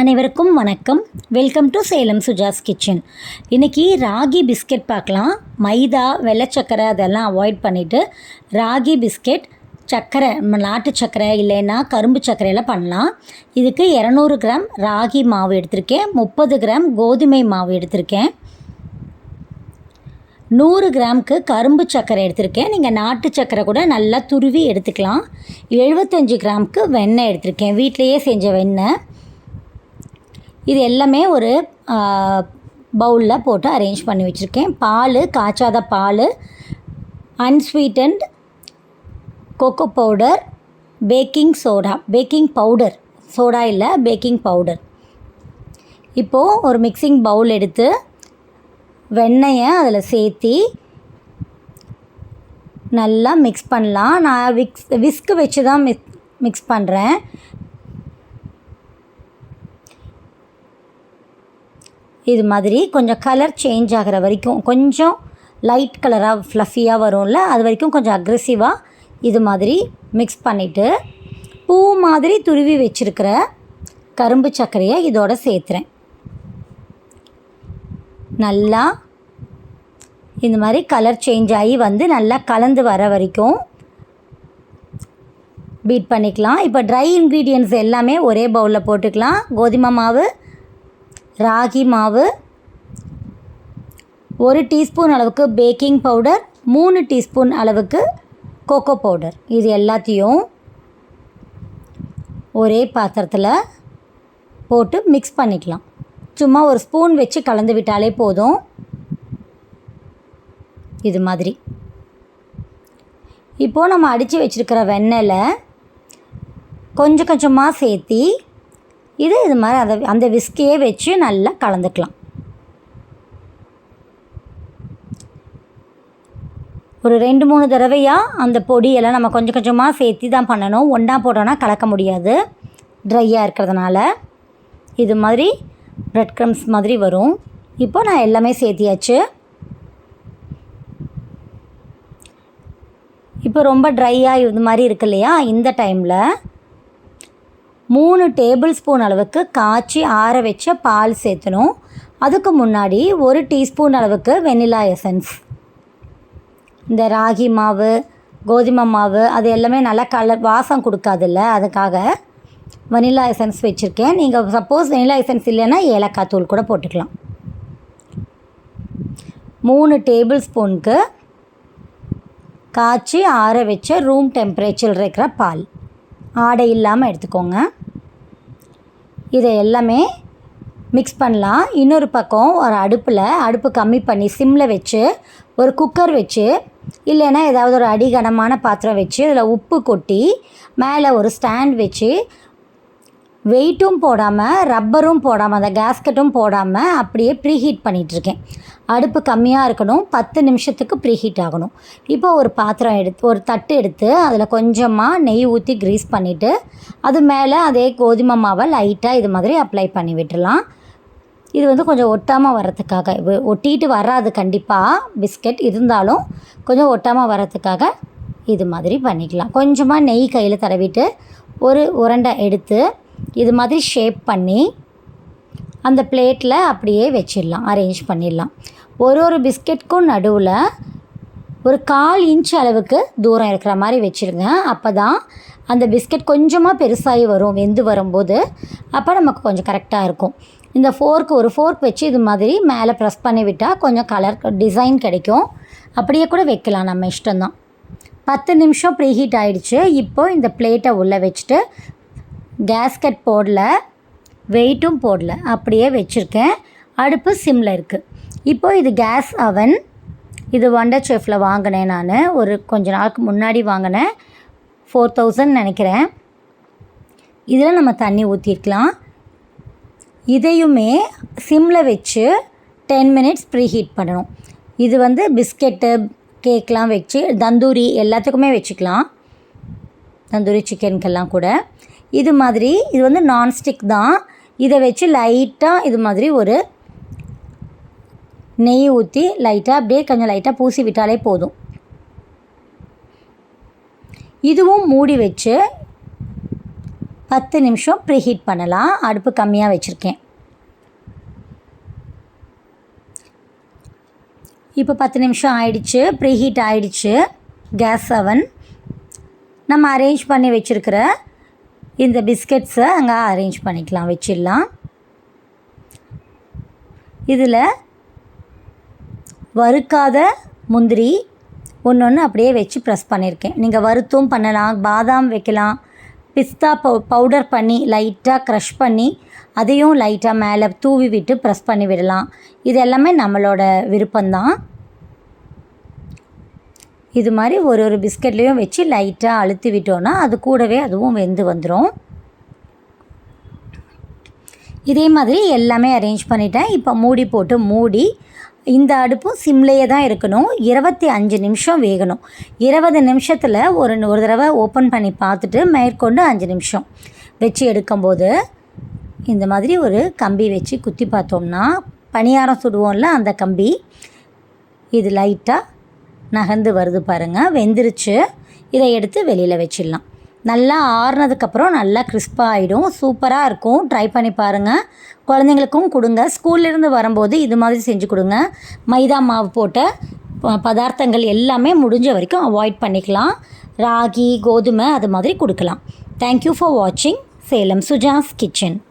அனைவருக்கும் வணக்கம். Welcome to Salem Suja's kitchen இன்றைக்கி ராகி பிஸ்கெட் பார்க்கலாம். மைதா வெள்ளை சக்கரை அதெல்லாம் அவாய்ட் பண்ணிவிட்டு ராகி பிஸ்கெட் சர்க்கரை நம்ம நாட்டு சர்க்கரை இல்லைன்னா கரும்பு சர்க்கரையில் பண்ணலாம். இதுக்கு இரநூறு கிராம் ராகி மாவு எடுத்திருக்கேன். முப்பது கிராம் கோதுமை மாவு எடுத்திருக்கேன். நூறு கிராமுக்கு கரும்பு சர்க்கரை எடுத்திருக்கேன். நீங்கள் நாட்டு சர்க்கரை கூட நல்லா துருவி எடுத்துக்கலாம். எழுபத்தஞ்சு கிராமுக்கு வெண்ணெய் எடுத்திருக்கேன். வீட்டிலையே செஞ்ச வெண்ணெய். இது எல்லாமே ஒரு பவுலில் போட்டு அரேஞ்ச் பண்ணி வச்சுருக்கேன். பால் காய்ச்சாத பால் unsweetened cocoa powder baking soda baking powder. Soda இல்லை பேக்கிங் பவுடர். இப்போது ஒரு மிக்சிங் பவுல் எடுத்து வெண்ணெயை அதில் சேர்த்தி நல்லா மிக்ஸ் பண்ணலாம். நான் விக்ஸ் விஸ்க்கு வச்சு தான் மிக்ஸ் மிக்ஸ் பண்ணுறேன் இது மாதிரி கொஞ்சம் கலர் சேஞ்ச் ஆகிற வரைக்கும் கொஞ்சம் லைட் கலராக ஃப்ளஃபியாக வரும்ல அது வரைக்கும் கொஞ்சம் அக்ரெசிவாக இது மாதிரி மிக்ஸ் பண்ணிவிட்டு பூ மாதிரி துருவி வச்சுருக்கிற கரும்பு சர்க்கரையை இதோட சேர்த்துறேன். நல்லா இந்த மாதிரி கலர் சேஞ்ச் ஆகி வந்து நல்லா கலந்து வர வரைக்கும் பீட் பண்ணிக்கலாம். இப்போ ட்ரை இன்க்ரீடியன்ட்ஸ் எல்லாமே ஒரே பவுலில் போட்டுக்கலாம். கோதுமை மாவு ராகி மாவு ஒரு டீஸ்பூன் அளவுக்கு பேக்கிங் பவுடர் மூணு டீஸ்பூன் அளவுக்கு கோகோ பவுடர். இது எல்லாத்தையும் ஒரே பாத்திரத்தில் போட்டு மிக்ஸ் பண்ணிக்கலாம். சும்மா ஒரு ஸ்பூன் வச்சு கலந்து விட்டாலே போதும். இது மாதிரி. இப்போது நம்ம அடித்து வச்சுருக்கிற வெண்ணெயில் கொஞ்சம் கொஞ்சமாக சேர்த்தி இது இது மாதிரி அதை அந்த விஸ்கியே வச்சு நல்லா கலந்துக்கலாம். ஒரு ரெண்டு மூணு தடவையாக அந்த பொடியெல்லாம் நம்ம கொஞ்சம் கொஞ்சமாக சேர்த்தி தான் பண்ணணும். ஒன்றா போட்டோன்னா கலக்க முடியாது. ட்ரையாக இருக்கிறதுனால. இது மாதிரி ப்ரெட் க்ரம்ஸ் மாதிரி வரும். இப்போ நான் எல்லாமே சேர்த்தியாச்சு. இப்போ ரொம்ப ட்ரையாக இது மாதிரி இருக்கு இல்லையா? இந்த டைமில் மூணு டேபிள் ஸ்பூன் அளவுக்கு காய்ச்சி ஆற வச்ச பால் சேர்த்தணும். அதுக்கு முன்னாடி ஒரு டீஸ்பூன் அளவுக்கு வெனிலா எசன்ஸ். இந்த ராகி மாவு கோதுமை மாவு அது எல்லாமே நல்லா கலர் வாசம் கொடுக்காதுல்ல அதுக்காக வனிலா எசன்ஸ் வச்சுருக்கேன். நீங்கள் சப்போஸ் வெனிலா எசன்ஸ் இல்லைன்னா ஏலக்காய் தூள் கூட போட்டுக்கலாம். மூணு டேபிள் ஸ்பூனுக்கு காய்ச்சி ஆற வச்ச ரூம் டெம்பரேச்சர் இருக்கிற பால். ஆடை இல்லாமல் எடுத்துக்கோங்க. இதை எல்லாமே மிக்ஸ் பண்ணலாம். இன்னொரு பக்கம் ஒரு அடுப்பில் அடுப்பு கம்மி பண்ணி சிம்மில் வச்சு ஒரு குக்கர் வச்சு இல்லைன்னா ஏதாவது ஒரு அடிகனமான பாத்திரம் வச்சு அதில் உப்பு கொட்டி மேலே ஒரு ஸ்டாண்ட் வச்சு வெயிட்டும் போடாமல் ரப்பரும் போடாமல் அந்த கேஸ்கட்டும் போடாமல் அப்படியே ப்ரீஹீட் பண்ணிகிட்ருக்கேன் அடுப்பு கம்மியாக இருக்கணும். பத்து நிமிஷத்துக்கு ப்ரீஹீட் ஆகணும். இப்போ ஒரு பாத்திரம் எடுத்து ஒரு தட்டு எடுத்து அதில் கொஞ்சமாக நெய் ஊற்றி க்ரீஸ் பண்ணிவிட்டு அது மேலே அதே கோதுமை மாவை லைட்டாக இது மாதிரி அப்ளை பண்ணி விட்டுடலாம் இது வந்து கொஞ்சம் ஒட்டாமல் வர்றதுக்காக ஒட்டிட்டு வராது கண்டிப்பாக பிஸ்கட் இருந்தாலும் கொஞ்சம் ஒட்டாமல் வர்றதுக்காக இது மாதிரி பண்ணிக்கலாம். கொஞ்சமாக நெய் கையில் தடவிட்டு ஒரு உருண்டை எடுத்து இது மாதிரி ஷேப் பண்ணி அந்த பிளேட்டில் அப்படியே வச்சிடலாம். அரேஞ்ச் பண்ணிடலாம். ஒரு ஒரு பிஸ்கெட்க்கும் நடுவில் ஒரு கால் இன்ச் அளவுக்கு தூரம் இருக்கிற மாதிரி வச்சுருங்க. அப்போ தான் அந்த பிஸ்கெட் கொஞ்சமாக பெருசாகி வரும் வெந்து வரும்போது. அப்போ நமக்கு கொஞ்சம் கரெக்டாக இருக்கும். இந்த ஃபோர்க்கு ஒரு ஃபோர்க் வச்சு இது மாதிரி மேலே ப்ரெஸ் பண்ணி விட்டால் கொஞ்சம் கலர் டிசைன் கிடைக்கும். அப்படியே கூட வைக்கலாம் நம்ம இஷ்டம்தான். பத்து நிமிஷம் ப்ரீஹீட் ஆகிடுச்சு இப்போது இந்த பிளேட்டை உள்ளே வச்சுட்டு கேஸ்கட் போடல வெயிட்டும் போடல அப்படியே வச்சுருக்கேன். அடுப்பு சிம்மில் இருக்குது இப்போது இது கேஸ் அவன் இது வண்டர் செஃப்பில் வாங்கினேன் நான். ஒரு கொஞ்ச நாளுக்கு முன்னாடி வாங்கினேன். ஃபோர் தௌசண்ட் நினைக்கிறேன். இதில் நம்ம தண்ணி ஊற்றிருக்கலாம் இதையுமே சிம்மில் வச்சு டென் மினிட்ஸ் ப்ரீ ஹீட் பண்ணணும். இது வந்து பிஸ்கெட்டு கேக்லாம் வச்சு தந்தூரி எல்லாத்துக்குமே வச்சுக்கலாம். தந்தூரி சிக்கனுக்கெல்லாம் கூட. இது மாதிரி இது வந்து நான்ஸ்டிக் தான். இதை வச்சு லைட்டாக இது மாதிரி ஒரு நெய் ஊற்றி லைட்டாக அப்படியே கொஞ்சம் லைட்டாக பூசி விட்டாலே போதும். இதுவும் மூடி வச்சு பத்து நிமிஷம் ப்ரீஹீட் பண்ணலாம். அடுப்பு கம்மியாக வச்சுருக்கேன். இப்போ பத்து நிமிஷம் ஆயிடுச்சு. ப்ரீஹீட் ஆயிடுச்சு. கேஸ் அவன் நம்ம அரேஞ்ச் பண்ணி வச்சுருக்கிற இந்த பிஸ்கட்ஸை அங்கே அரேஞ்ச் பண்ணிக்கலாம். வச்சிடலாம். இதில் வறுக்காத முந்திரி ஒன்று ஒன்று அப்படியே வச்சு ப்ரெஸ் பண்ணியிருக்கேன் நீங்கள் வறுத்தும் பண்ணலாம் பாதாம் வைக்கலாம். பிஸ்தா பவு பவுடர் பண்ணி லைட்டாக க்ரஷ் பண்ணி அதையும் லைட்டாக மேலே தூவி விட்டு ப்ரெஸ் பண்ணி விடலாம். இது எல்லாமே நம்மளோட விருப்பம்தான். இது மாதிரி ஒரு ஒரு பிஸ்கட்லேயும் வச்சு லைட்டாக அழுத்தி விட்டோன்னா அது கூடவே அதுவும் வெந்து வந்துடும் இதே மாதிரி எல்லாமே அரேஞ்ச் பண்ணிட்டேன். இப்போ மூடி போட்டு மூடி இந்த அடுப்பும் சிம்லேயே தான் இருக்கணும். இருபத்தி அஞ்சு நிமிஷம் வேகணும். இருபது நிமிஷத்தில் ஒரு ஒரு தடவை ஓப்பன் பண்ணி பார்த்துட்டு மேற்கொண்டு அஞ்சு நிமிஷம் வச்சு எடுக்கும்போது இந்த மாதிரி ஒரு கம்பி வச்சு குத்தி பார்த்தோம்னா பணியாரம் சுடுவோம்ல அந்த கம்பி இது லைட்டாக நகர்ந்து வருது பாருங்கள் வெந்துருச்சு. இதை எடுத்து வெளியில் வச்சிடலாம். நல்லா ஆறுனதுக்கப்புறம் நல்லா கிறிஸ்பாக ஆகிடும் சூப்பராக இருக்கும். ட்ரை பண்ணி பாருங்கள் குழந்தைங்களுக்கும் கொடுங்க. ஸ்கூல்லேருந்து வரும்போது இது மாதிரி செஞ்சு கொடுங்க. மைதா மாவு போட்ட ப- பதார்த்தங்கள் எல்லாமே முடிஞ்ச வரைக்கும் அவாய்ட் பண்ணிக்கலாம். ராகி கோதுமை அது மாதிரி கொடுக்கலாம். தேங்க்யூ ஃபார் வாட்சிங் சேலம் சுஜாஸ் கிச்சன்.